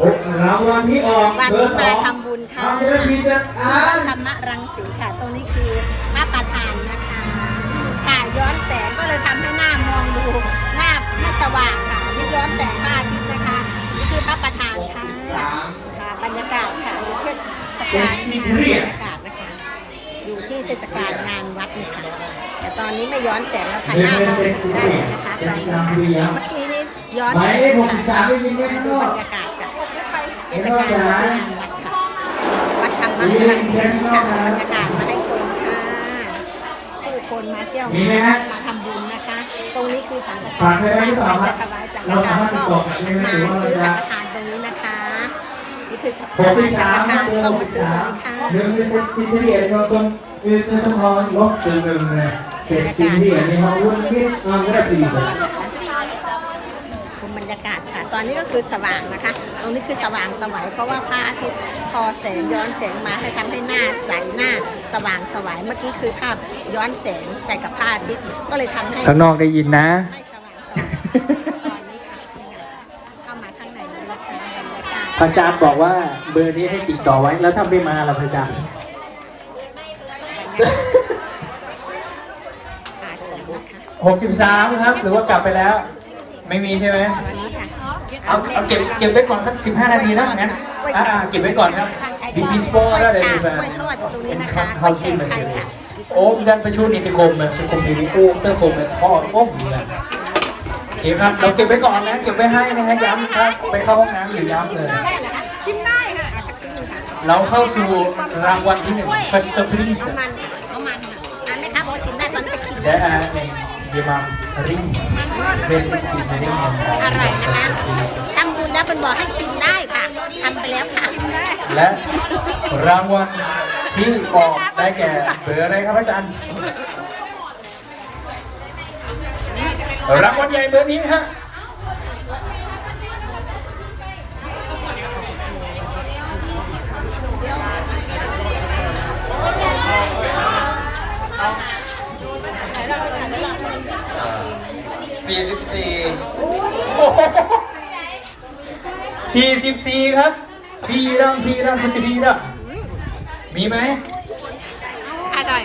หกรางวัลที่ออกวันเบอนี้ร์สมาองทำบุญค่ะทำเป็นพิจัดอ่านธรรมรังสีค่ะ ตรงนี้คือพระประธานนะคะ ค่ะย้อนแสงก็เลยทำให้หน้ามองดูหน้าไม่สว่างค่ะนี่ย้อนแสงพระอาทิตย์นะคะ นี่คือพระประธานค่ะค่ะบรรยากาศค่ะอยู่เทศกาลงานบรรยากาศนะคะอยู่ที่เทศกาลงานวัดนี่ค่ะแต่ตอนนี้ไม่ย้อนแสงแล้วค่ะหน้ามองดูได้เลยนะคะตอนนี้ค่ะเมื่อกี้นี้ย้อนหมายแสเลงขหกสิบสาค่ะมได้ยินไหมข้างนดูอบรกรยากาศค่ะ เทศกาลงานวัดค่ะวัดธรรมรังสีค่ะบรรยากาศมาให้ชมค่ะผู้คนมาเที่ยวมีไหมฮะมาทำบุญนะคะ ตรงนี้คือสังฆทาฝานกใครจะถวายสังฆทานก็มาซื้อสังฆทานตรงนี้นะคะนี่คือสังฆทานเบอร์ต้องมาซื้อตรงนี้ค่ะหนึ่องเป็นเซ็ตซิตี้เรียนเราจนคือจะสมพรลบหนึ่งหนึ่งเลยเซ็ตซิตี้เรียนในห้องวุ่นนิดเราไม่ได้ปีศาจ ชมบรรยากาศค่ะ ตอ นนี้ก็คือสว่างนะคะ ตรงนี้คือสว่างสวัยเพราะว่าพระอาทิตย์พอแสงย้อนแสงมาให้ทำให้หน้าใสหน้า สว่างสวัยเมื่อกี้คือภาพย้อนแสงใส่กับพระอาทิตย์ก็เลยทำให้ข้างนอกได้ยินนะไม่สว่างสว่างตอนนี้ค่ะเข้ามาข้างในนี้นะคะบรรยากาศพระอาจารย์บอกว่าเบอร์นี้ให้ติดต่อไว้แล้วถ้าไม่มาล่ะพระอาจารย์ค่ะชมนะคะ63ครับ หรือว่ากลับไปแล้ว ไม่มีใช่ไหมตอนนี้ค่ะ เอาเอาเก็บเก็บไว้ก่อนสัก 15 นาทีนะงั้นอ่าอ่าเก็บไว้ก่อนครับดีบิสโปแล้วเดี๋ยวดูแบบกล้วยทอดอยู่ตรงนี้เป็นนะครัคะบกล้เขาวยแขที่กมาไทซื้ยอค่ะโอ้ดันประชุมนิติกรมแบบสุขุมวิทโอ้เตอร์กรมแบบทอดโอ้โหเลยโอเคครับเราเก็บไว้ก่อนนะเก็บไว้ให้นะฮะย้ำครับไปเข้าห้องน้ำอยู่ย้ำเลยได้เหรอคะชิมได้ค่ะอะสักชิ้นหนึ่งค่ะเราเข้าสู่รางวัลที่หนึ่ง First Please เอามันเอามันค่ะอันนี้ครับบอกว่าชิมได้ตอนนี้จะชิมและอันหนึ่งเยมัมริงเป็นฟิลริงอร่อยนะคะทำบุญแล้วเป็นบอกให้ชิมได้ค่ะทำไปแล้วค่ะและรางวัลที่ออกได้แก่เบอร์อะไรครับอาจารย์ รางวัลใหญ่เบอร์นี้ฮะ สี่สิบสี่สี่สิบสี่ครับพีรังพีรังพุทธิพีรังมีไหมอร่อย